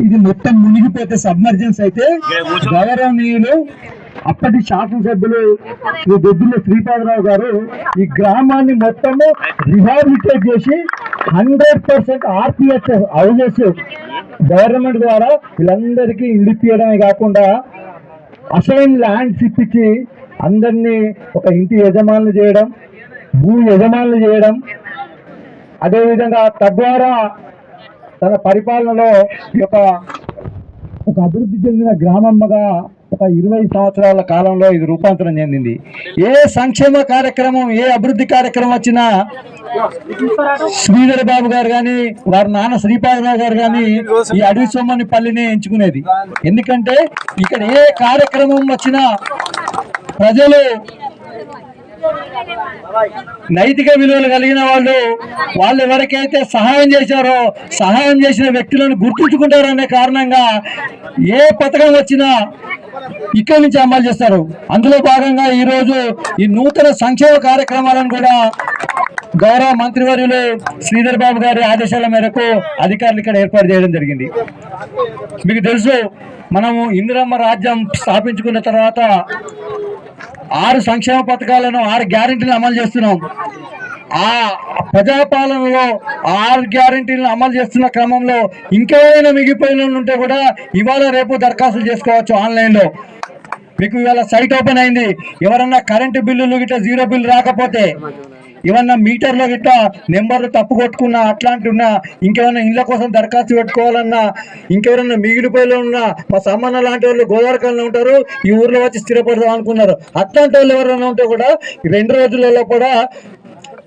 ఇది మొత్తం మునిగిపోతే సబ్మర్జెన్స్ అయితే గౌరవనీయులు అప్పటి శాసనసభ్యులు శ్రీ దొద్దుల శ్రీపాదరావు గారు ఈ గ్రామాన్ని మొత్తము రిహాబిలిటేట్ చేసి hundred percent RPS houses government ద్వారా వీళ్ళందరికీ ఇల్లు తీయడమే కాకుండా అసైన్ ల్యాండ్స్ ఇప్పించి అందరినీ ఒక ఇంటి యజమానులు చేయడం భూ యజమానులు చేయడం అదేవిధంగా తద్వారా తన పరిపాలనలో ఈ యొక్క ఒక అభివృద్ధి చెందిన గ్రామమ్మగా ఒక ఇరవై సంవత్సరాల కాలంలో ఇది రూపాంతరం చెందింది. ఏ సంక్షేమ కార్యక్రమం ఏ అభివృద్ధి కార్యక్రమం వచ్చినా శ్రీధర్ బాబు గారు కానీ వారి నాన్న శ్రీపాదరావు గారు కానీ ఈ అడవి సొమ్మని పల్లిని ఎంచుకునేది. ఎందుకంటే ఇక్కడ ఏ కార్యక్రమం వచ్చినా ప్రజలు నైతిక విలువలు కలిగిన వాళ్ళు వాళ్ళు ఎవరికైతే సహాయం చేశారో సహాయం చేసిన వ్యక్తులను గుర్తుంచుకుంటారనే కారణంగా ఏ పథకం వచ్చినా ఇక్కడి నుంచి అమలు చేస్తారు. అందులో భాగంగా ఈరోజు ఈ నూతన సంక్షేమ కార్యక్రమాలను కూడా గౌరవ మంత్రివర్యులు శ్రీధర్ బాబు గారి ఆదేశాల మేరకు అధికారులు ఇక్కడ ఏర్పాటు చేయడం జరిగింది. మీకు తెలుసు మనము ఇందిరమ్మ రాజ్యం స్థాపించుకున్న తర్వాత ఆరు సంక్షేమ పథకాలను ఆరు గ్యారెంటీలను అమలు చేస్తున్నాం. ఆ ప్రజాపాలనలో ఆరు గ్యారంటీలను అమలు చేస్తున్న క్రమంలో ఇంకేమైనా మిగిలిపోయిన ఉంటే కూడా ఇవాళ రేపు దరఖాస్తులు చేసుకోవచ్చు ఆన్లైన్లో. మీకు ఇవాళ సైట్ ఓపెన్ అయింది. ఎవరన్నా కరెంటు బిల్లులు గిట్లా జీరో బిల్లు రాకపోతే ఏమన్నా మీటర్లో గిట్ట నెంబర్లు తప్పు కొట్టుకున్నా అట్లాంటి ఉన్నా ఇంకేమైనా ఇళ్ళ కోసం దరఖాస్తు పెట్టుకోవాలన్నా ఇంకెవరన్నా మిగిలిపోయిలో ఉన్నా మా సమ్మన్న లాంటి వాళ్ళు గోదావరికల్లో ఉంటారు ఈ ఊర్లో వచ్చి స్థిరపడదాం అనుకున్నారు. అట్లాంటి వాళ్ళు ఎవరైనా ఉంటే కూడా ఈ రెండు రోజులలో కూడా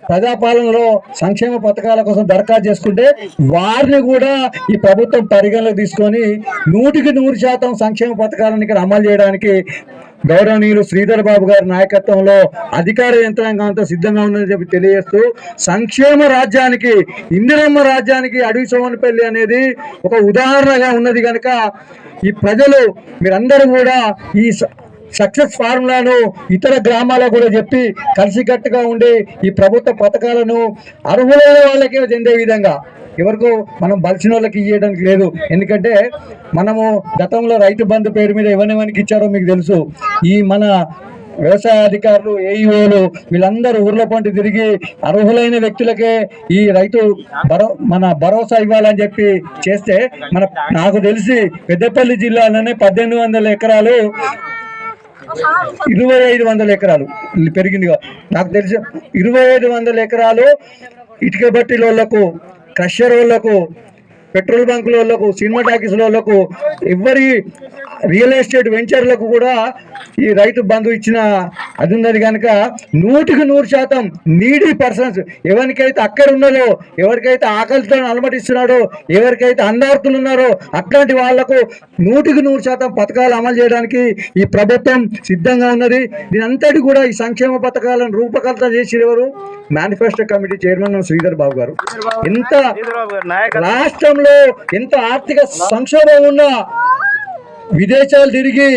ప్రజాపాలనలో సంక్షేమ పథకాల కోసం దరఖాస్తు చేసుకుంటే వారిని కూడా ఈ ప్రభుత్వం పరిగణలోకి తీసుకొని నూటికి నూరు శాతం సంక్షేమ పథకాలను ఇక్కడ అమలు చేయడానికి గౌరవనీయులు శ్రీధర్ బాబు గారి నాయకత్వంలో అధికార యంత్రాంగం అంతా సిద్ధంగా ఉందని చెప్పి తెలియజేస్తూ సంక్షేమ రాజ్యానికి ఇందిరమ్మ రాజ్యానికి అడవి సోమనపల్లి అనేది ఒక ఉదాహరణగా ఉన్నది కనుక ఈ ప్రజలు మీరందరూ కూడా ఈ స- సక్సెస్ ఫార్ములాను ఇతర గ్రామాలకు కూడా చెప్పి కలిసికట్టుగా ఉండి ఈ ప్రభుత్వ పథకాలను అర్హులైన వాళ్ళకే చెందే విధంగా ఎవరికు మనం బలిసిన వాళ్ళకి ఇవ్వడానికి లేదు. ఎందుకంటే మనము గతంలో రైతు బంధు పేరు మీద ఎవరెవరికి ఇచ్చారో మీకు తెలుసు. ఈ మన వ్యవసాయ అధికారులు ఏఈఓలు వీళ్ళందరూ ఊర్ల పంట తిరిగి అర్హులైన వ్యక్తులకే ఈ రైతు భరో మన భరోసా ఇవ్వాలని చెప్పి చేస్తే మన నాకు తెలిసి పెద్దపల్లి జిల్లాలోనే పద్దెనిమిది వందల ఎకరాలు ఇరవై ఐదు వందల ఎకరాలు పెరిగిందిగా. నాకు తెలిసి ఇరవై ఐదు వందల ఎకరాలు ఇటుక బట్టిలోళ్ళకు వాళ్ళకు పెట్రోల్ బంకుల వాళ్ళకు సినిమా టాకీస్ వాళ్ళకు ఎవరి రియల్ ఎస్టేట్ వెంచర్లకు కూడా ఈ రైతు బంధు ఇచ్చిన అది ఉన్నది కనుక నూటికి నూరు శాతం నీడీ పర్సన్స్. ఎవరికైతే అక్కడ ఉన్నదో ఎవరికైతే ఆకలితో అలమటిస్తున్నాడో ఎవరికైతే అందార్తులు ఉన్నారో అట్లాంటి వాళ్ళకు నూటికి నూరు శాతం పథకాలు అమలు చేయడానికి ఈ ప్రభుత్వం సిద్ధంగా ఉన్నది. దీని అంతటి కూడా ఈ సంక్షేమ పథకాలను రూపకల్పన చేసిన ఎవరు? Manifesto committee chairman Sridhar Babu garu. ఎంత రాష్ట్రంలో ఎంత ఆర్థిక సంక్షోభం ఉన్నా విదేశాలు తిరిగి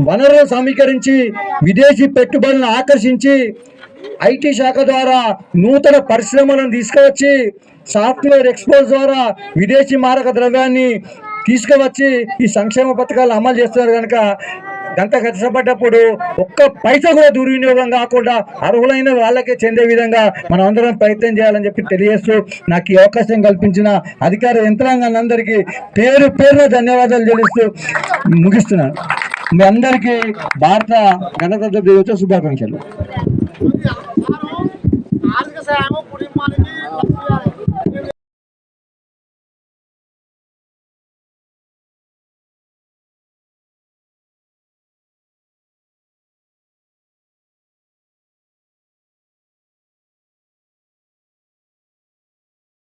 వనరులు సమీకరించి విదేశీ పెట్టుబడులను ఆకర్షించి ఐటీ శాఖ ద్వారా నూతన పరిశ్రమలను తీసుకువచ్చి సాఫ్ట్వేర్ ఎక్స్పోజ్ ద్వారా విదేశీ మారక ద్రవ్యాన్ని తీసుకువచ్చి ఈ సంక్షేమ పథకాలు అమలు చేస్తున్నారు కనుక గంట కష్టపడ్డప్పుడు ఒక్క పైసా కూడా దుర్వినియోగం కాకుండా అర్హులైన వాళ్ళకే చెందే విధంగా మనం అందరం ప్రయత్నం చేయాలని చెప్పి తెలియజేస్తూ నాకు ఈ అవకాశం కల్పించిన అధికార యంత్రాంగాన్ని అందరికీ పేరు పేరున ధన్యవాదాలు తెలుస్తూ ముగిస్తున్నాను. మీ అందరికీ భారత గణతంత్ర దినోత్సవ శుభాకాంక్షలు.